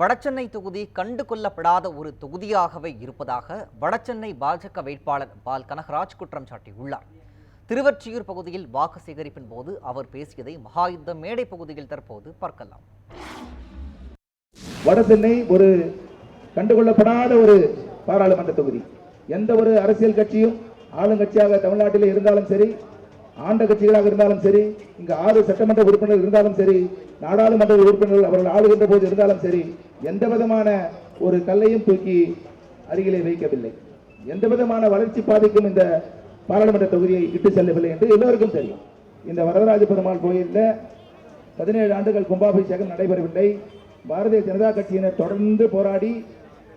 வடசென்னை தொகுதி கண்டு கொள்ளப்படாத ஒரு தொகுதியாகவே இருப்பதாக வடசென்னை பாஜக வேட்பாளர் பால் கனகராஜ் குற்றம் சாட்டியுள்ளார். திருவொற்றியூர் பகுதியில் வாக்கு சேகரிப்பின் போது அவர் பேசியதை மகாயுத்த மேடை பகுதியில் தற்போது பார்க்கலாம். வடசென்னை ஒரு கண்டுகொள்ளப்படாத ஒரு பாராளுமன்ற தொகுதி. எந்த ஒரு அரசியல் கட்சியும் ஆளுங்கட்சியாக தமிழ்நாட்டில் இருந்தாலும் சரி ஆண்ட கட்சிகளாக இருந்தாலும் சரி இங்கு ஆறு சட்டமன்ற உறுப்பினர்கள் இருந்தாலும் சரி நாடாளுமன்ற உறுப்பினர்கள் அவர்கள் ஆளுகின்ற போது இருந்தாலும் சரி எந்த விதமான ஒரு கல்லையும் தூக்கி அருகிலே வைக்கவில்லை. எந்த விதமான வளர்ச்சி பாதிக்கும் இந்த பாராளுமன்ற தொகுதியை இட்டு செல்லவில்லை என்று எல்லோருக்கும் தெரியும். இந்த வரதராஜ பெருமாள் கோயிலில் பதினேழு ஆண்டுகள் கும்பாபிஷேகம் நடைபெறவில்லை. பாரதிய ஜனதா கட்சியினர் தொடர்ந்து போராடி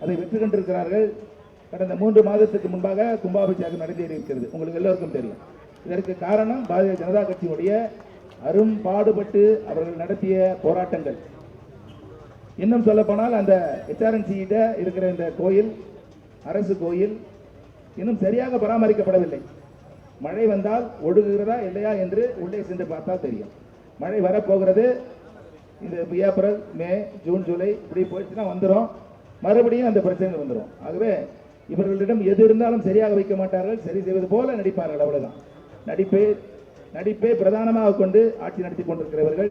அதை வெற்றி கொண்டிருக்கிறார்கள். கடந்த மூன்று மாதத்துக்கு முன்பாக கும்பாபிஷேகம் நடந்தேறியிருக்கிறது உங்களுக்கு எல்லோருக்கும் தெரியும். இதற்கு காரணம் பாரதிய ஜனதா கட்சியினுடைய அரும்பாடுபட்டு அவர்கள் நடத்திய போராட்டங்கள். இன்னும் சொல்லப்போனால் அந்த ஹெச்ஆர்என்சியிட இருக்கிற இந்த கோயில் அரசு கோயில் இன்னும் சரியாக பராமரிக்கப்படவில்லை. மழை வந்தால் ஒழுகுகிறதா இல்லையா என்று உள்ளே சென்று பார்த்தால் தெரியும். மழை வரப்போகிறது. இந்த ஏப்ரல் மே ஜூன் ஜூலை இப்படி போயிடுச்சுன்னா வந்துடும் மறுபடியும் அந்த பிரச்சனைகள் வந்துடும் ஆகவே இவர்களிடம் எது இருந்தாலும் சரியாக வைக்க மாட்டார்கள். சரி செய்வது போல நடிப்பார்கள். அவ்வளவுதான். நடிப்பே நடிப்பை பிரதானமாக கொண்டு ஆட்சி நடத்தி கொண்டிருக்கிறவர்கள்